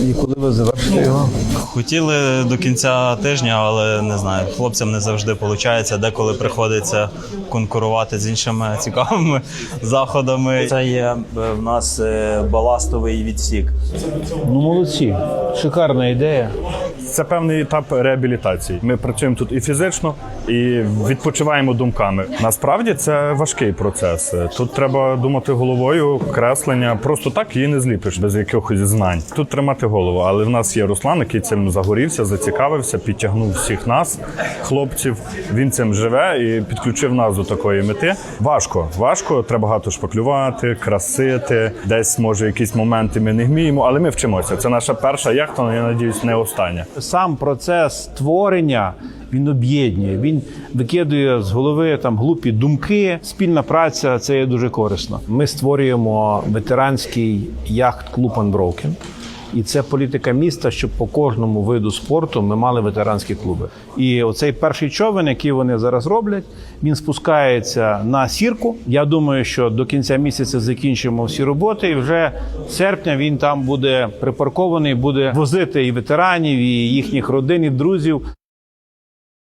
І коли ви завершите його? Хотіли до кінця тижня, але не знаю, хлопцям не завжди виходить. Деколи приходиться конкурувати з іншими цікавими заходами. Це є е, в нас е, баластовий відсік. Ну молодці. Шикарна ідея. Це певний етап реабілітації. Ми працюємо тут і фізично, і відпочиваємо думками. Насправді це важкий процес. Тут треба думати головою, креслення. Просто так її не зліпиш без якихось знань. Тут тримати голову. Але в нас є Руслан, який цим загорівся, зацікавився, підтягнув всіх нас, хлопців. Він цим живе і підключив нас до такої мети. Важко, важко. Треба багато шпаклювати, красити. Десь може якісь моменти ми не вміємо, але ми вчимося. Це наша перша яхта, але я надіюсь, не остання. Сам процес створення він об'єднує. Він викидує з голови там глупі думки. Спільна праця це є дуже корисно. Ми створюємо ветеранський яхт-клуб Unbroken. І це політика міста, щоб по кожному виду спорту ми мали ветеранські клуби. І оцей перший човен, який вони зараз роблять, він спускається на сірку. Я думаю, що до кінця місяця закінчимо всі роботи, і вже серпня він там буде припаркований, буде возити і ветеранів, і їхніх родин, і друзів.